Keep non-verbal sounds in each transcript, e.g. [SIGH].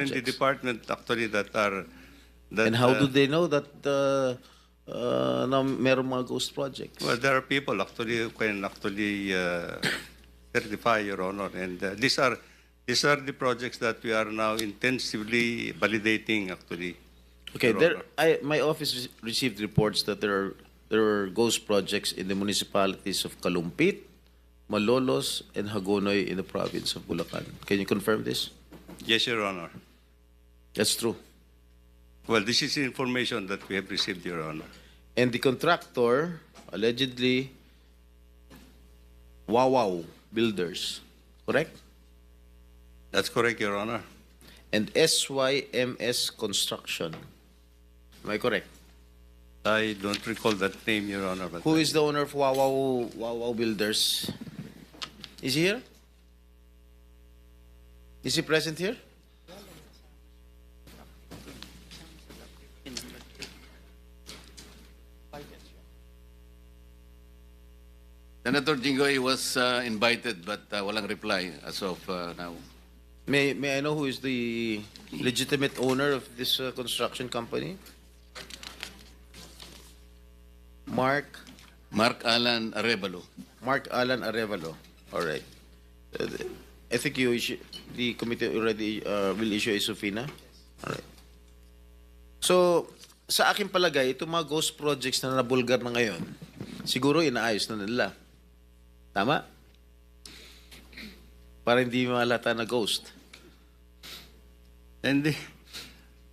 in the department actually that are that And how uh, do they know that uh, uh, na meron mga ghost projects? well there are people actually who can actually uh, [COUGHS] certify your honor and uh, these are these are the projects that we are now intensively validating actually Okay, Your there, Honor. I, my office re- received reports that there are there are ghost projects in the municipalities of Kalumpit, Malolos, and Hagonoy in the province of Bulacan. Can you confirm this? yes your honor That's true. well this is information that we have received your honor And the contractor allegedly Wawaw Builders, correct? that's correct your honor And SYMS Construction. Am I correct? I don't recall that name your honor but Who is the owner of Wawaw Wawaw Builders? Is he here? Is he present here? Senator Jinggoy was uh, invited but uh, walang reply as of uh, now. May may I know who is the legitimate owner of this uh, construction company? Mark Mark Alan Arevalo. Mark Alan Arevalo. All right. Uh, I think you issue, the committee already uh, will issue a subpoena. All right. So, sa akin palagay, itong mga ghost projects na nabulgar na ngayon, siguro inaayos na nila. Tama? Para hindi malata na ghost. And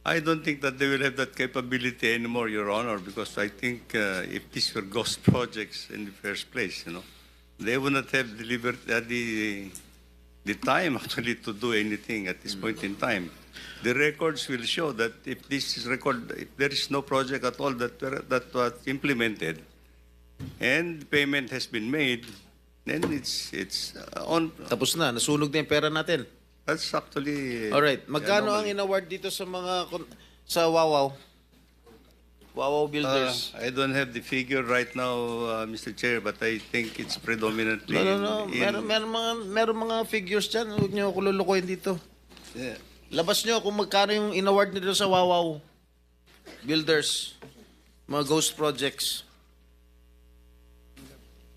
I don't think that they will have that capability anymore, Your Honor, because I think uh, if these were ghost projects in the first place, you know, they would not have delivered uh, the the time [LAUGHS] actually to do anything at this point in time. The records will show that if this is record, if there is no project at all that were, that was implemented, and payment has been made, then it's it's uh, on. Tapos na, nasunog na yung pera natin. That's actually. Alright, magkano ang in-award dito sa mga kon- sa Wawaw? Wawaw Uh, Builders. I don't have the figure right now, uh, Mr. Chair, but I think it's predominantly no, no, no. in, Meron, meron, mga, meron mga figures dyan. Huwag niyo ako lulukoyin dito. Yeah. Labas niyo kung magkano yung in-award nito sa Wawaw Builders. Mga ghost projects.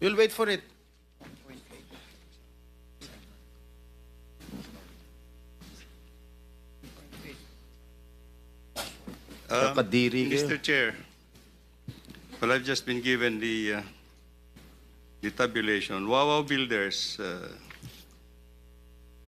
You'll wait for it. Um, kayo. Mr. Chair, well, I've just been given the uh, the tabulation. Wawaw Builders uh,